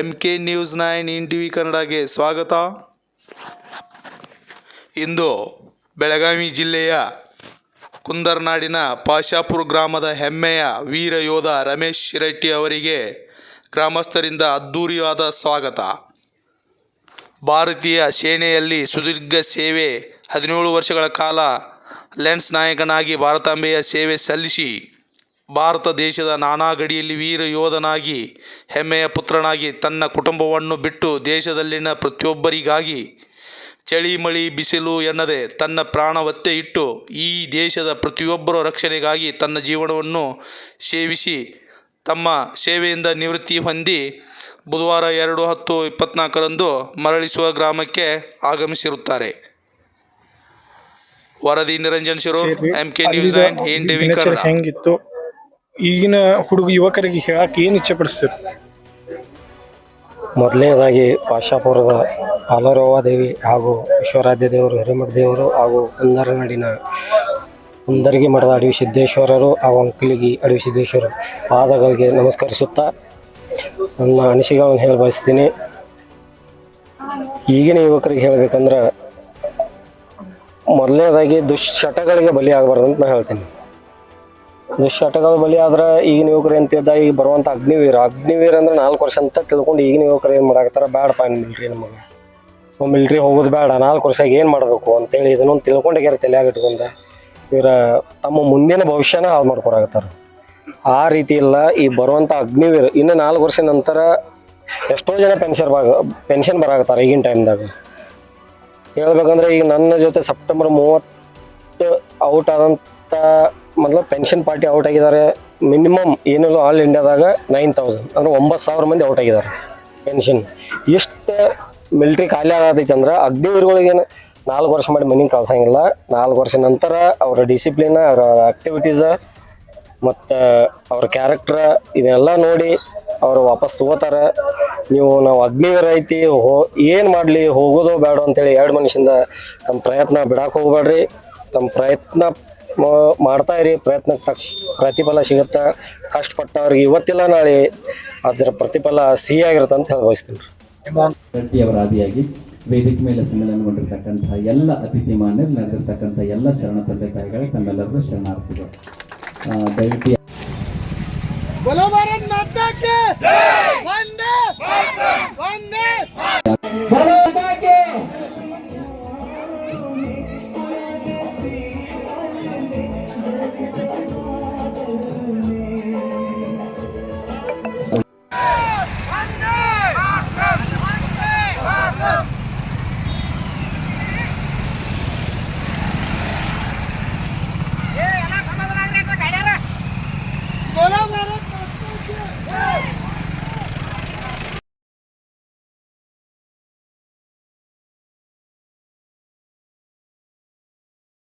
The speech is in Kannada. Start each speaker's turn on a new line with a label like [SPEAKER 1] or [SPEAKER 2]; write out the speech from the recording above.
[SPEAKER 1] M K news nine in T V ಕನ್ನಡಗೆ ಸ್ವಾಗತ. ಇಂದು ಬೆಳಗಾವಿ ಜಿಲ್ಲೆಯ ಕುಂದರ್ನಾಡಿನ ಪಾಶಾಪುರ ಗ್ರಾಮದ ಹೆಮ್ಮೆಯ ವೀರ ಯೋಧ ರಮೇಶ್ ಶಿರಟ್ಟಿ ಅವರಿಗೆ ಗ್ರಾಮಸ್ಥರಿಂದ ಅದ್ಧೂರಿಯಾದ ಸ್ವಾಗತ. ಭಾರತೀಯ ಸೇನೆಯಲ್ಲಿ ಸುದೀರ್ಘ ಸೇವೆ, ಹದಿನೇಳು ವರ್ಷಗಳ ಕಾಲ ಲೆನ್ಸ್ ನಾಯಕನಾಗಿ ಭಾರತಾಂಬೆಯ ಸೇವೆ ಸಲ್ಲಿಸಿ ಭಾರತ ದೇಶದ ನಾನಾ ಗಡಿಯಲ್ಲಿ ವೀರ ಯೋಧನಾಗಿ ಹೆಮ್ಮೆಯ ಪುತ್ರನಾಗಿ ತನ್ನ ಕುಟುಂಬವನ್ನು ಬಿಟ್ಟು ದೇಶದಲ್ಲಿನ ಪ್ರತಿಯೊಬ್ಬರಿಗಾಗಿ ಚಳಿ ಮಳಿ ಬಿಸಿಲು ಎನ್ನದೆ ತನ್ನ ಪ್ರಾಣ ಒತ್ತೆ ಇಟ್ಟು ಈ ದೇಶದ ಪ್ರತಿಯೊಬ್ಬರ ರಕ್ಷಣೆಗಾಗಿ ತನ್ನ ಜೀವನವನ್ನು ಸೇವಿಸಿ ತಮ್ಮ ಸೇವೆಯಿಂದ ನಿವೃತ್ತಿ ಹೊಂದಿ ಬುಧವಾರ ಎರಡು ಹತ್ತು ಇಪ್ಪತ್ನಾಲ್ಕರಂದು ಮರಳಿಸುವ ಗ್ರಾಮಕ್ಕೆ ಆಗಮಿಸಿರುತ್ತಾರೆ. ವರದಿ Niranjan Shiror M K news nine in TV Kannada.
[SPEAKER 2] ಹೆಂಗಿತ್ತು? ಈಗಿನ ಹುಡುಗ ಯುವಕರಿಗೆ ಹೇಳಕ್ಕೆ ಏನು ಇಚ್ಛೆ ಪಡಿಸ್ತೀರಿ?
[SPEAKER 3] ಮೊದಲನೇದಾಗಿ ಪಾಶಾಪುರದ ಪಾಲರವ್ವ ದೇವಿ ಹಾಗೂ ವಿಶ್ವರಾಧ್ಯ ದೇವರು, ಹಿರೇಮಠ ದೇವರು ಹಾಗೂ ಕುಂದರನಾಡಿನ ಕುಂದರ್ಗಿ ಮಠದ ಅಡವಿ ಸಿದ್ದೇಶ್ವರರು ಹಾಗೂ ಅಂಕಲಿಗಿ ಅಡವಿ ಸಿದ್ದೇಶ್ವರರು ಪಾದಗಳಿಗೆ ನಮಸ್ಕರಿಸುತ್ತಾ ನನ್ನ ಅನಿಸಿಕೆಗಳನ್ನು ಹೇಳಿ ಬಯಸ್ತೀನಿ. ಈಗಿನ ಯುವಕರಿಗೆ ಹೇಳಬೇಕಂದ್ರೆ ಮೊದಲನೇದಾಗಿ ದುಶ್ಚಟಗಳಿಗೆ ಬಲಿ ಆಗಬಾರ್ದು ಅಂತ ನಾನು ಹೇಳ್ತೀನಿ. ದುಶ್ಚಟಗಳು ಬಲಿ ಆದ್ರೆ ಈಗಿನ ಯುವಕರು ಎಂತಿದ್ದ ಈಗ ಬರುವಂಥ ಅಗ್ನಿವೀರ. ಅಗ್ನಿವೀರ ಅಂದ್ರೆ ನಾಲ್ಕು ವರ್ಷ ಅಂತ ತಿಳ್ಕೊಂಡು ಈಗಿನ ಯುವಕರು ಏನು ಮಾಡಾಕತ್ತಾರ? ಬೇಡಪ್ಪ ಮಿಲ್ಟ್ರಿ ನಮಗೆ. ಮಿಲ್ಟ್ರಿ ಹೋಗೋದು ಬೇಡ ನಾಲ್ಕು ವರ್ಷಾಗ ಏನು ಮಾಡಬೇಕು ಅಂತೇಳಿ ಇದನ್ನೊಂದು ತಿಳ್ಕೊಂಡಾಗ್ಯಾರ ತಲೆಯಾಗ ಇಟ್ಕೊಂಡು ಇವರ ತಮ್ಮ ಮುಂದಿನ ಭವಿಷ್ಯನ ಹಾಳು ಮಾಡ್ಕೊಡಾಕತ್ತಾರ ಆ ರೀತಿ ಇಲ್ಲ. ಈ ಬರುವಂಥ ಅಗ್ನಿವೀರ ಇನ್ನು ನಾಲ್ಕು ವರ್ಷ ನಂತರ ಎಷ್ಟೋ ಜನ ಪೆನ್ಷನ್ ಬಾಗ ಪೆನ್ಷನ್ ಬರಾಕತ್ತಾರ ಈಗಿನ ಟೈಮ್ದಾಗ ಹೇಳ್ಬೇಕಂದ್ರೆ ಈಗ ನನ್ನ ಜೊತೆ ಸೆಪ್ಟೆಂಬರ್ ಮೂವತ್ತು ಔಟ್ ಆದಂಥ ಮೊದಲು ಪೆನ್ಷನ್ ಪಾರ್ಟಿ ಔಟ್ ಆಗಿದ್ದಾರೆ. ಮಿನಿಮಮ್ ಏನಿಲ್ಲ ಆಲ್ ಇಂಡಿಯಾದಾಗ ನೈನ್ ತೌಸಂಡ್ ಅಂದ್ರೆ ಒಂಬತ್ತು ಸಾವಿರ ಮಂದಿ ಔಟ್ ಆಗಿದ್ದಾರೆ ಪೆನ್ಷನ್ ಎಷ್ಟು ಮಿಲ್ಟ್ರಿ ಖಾಲಿ ಆಗತೈತೆ ಅಂದ್ರೆ ಅಗ್ನಿವೀರಗಳಿಗೇನು ನಾಲ್ಕು ವರ್ಷ ಮಾಡಿ ಮನೆಗೆ ಕಳ್ಸಂಗಿಲ್ಲ. ನಾಲ್ಕು ವರ್ಷ ನಂತರ ಅವರ ಡಿಸಿಪ್ಲಿನ ಅವರ ಆ್ಯಕ್ಟಿವಿಟೀಸ ಮತ್ತು ಅವ್ರ ಕ್ಯಾರೆಕ್ಟ್ರ ಇದನ್ನೆಲ್ಲ ನೋಡಿ ಅವರು ವಾಪಸ್ ತಗೋತಾರೆ. ನೀವು ನಾವು ಅಗ್ನಿವೀರ ಐತಿ, ಹೋ, ಏನು ಮಾಡಲಿ, ಹೋಗೋದು ಬೇಡ ಅಂತೇಳಿ ಎರಡು ಮನುಷ್ಯಂದ ತಮ್ಮ ಪ್ರಯತ್ನ ಬಿಡಕ್ಕೆ ಹೋಗ್ಬೇಡ್ರಿ ತಮ್ಮ ಪ್ರಯತ್ನ ಮಾಡ್ತಾ ಇರಿ ಪ್ರಯತ್ನಕ್ಕೆ ತಕ್ಕ ಪ್ರತಿಫಲ ಸಿಗುತ್ತೆ ಕಷ್ಟಪಟ್ಟವ್ರಿಗೆ ಇವತ್ತಿಲ್ಲ ನಾಳೆ ಅದರ ಪ್ರತಿಫಲ ಸಿಹಿಯಾಗಿರುತ್ತೆ ಅಂತ ಹೇಳಿ ಬಯಸ್ತೀನಿ
[SPEAKER 4] ರೆಡ್ಡಿ ಅವರ ಆದಿಯಾಗಿ ವೇದಿಕೆ ಮೇಲೆ ಸಮ್ಮೇಳನಗೊಂಡಿರ್ತಕ್ಕಂಥ ಎಲ್ಲ ಅತಿಥಿ ಮಾನ್ಯರು ನಡೆದಿರ್ತಕ್ಕಂಥ ಎಲ್ಲ ಶರಣ ತಂದೆ ತಾಯಿಗಳಿಗೆ ತಮ್ಮೆಲ್ಲರಿಗೂ ಶರಣಾರ್ಥಿಗಳು. ದಯವಿಟ್ಟು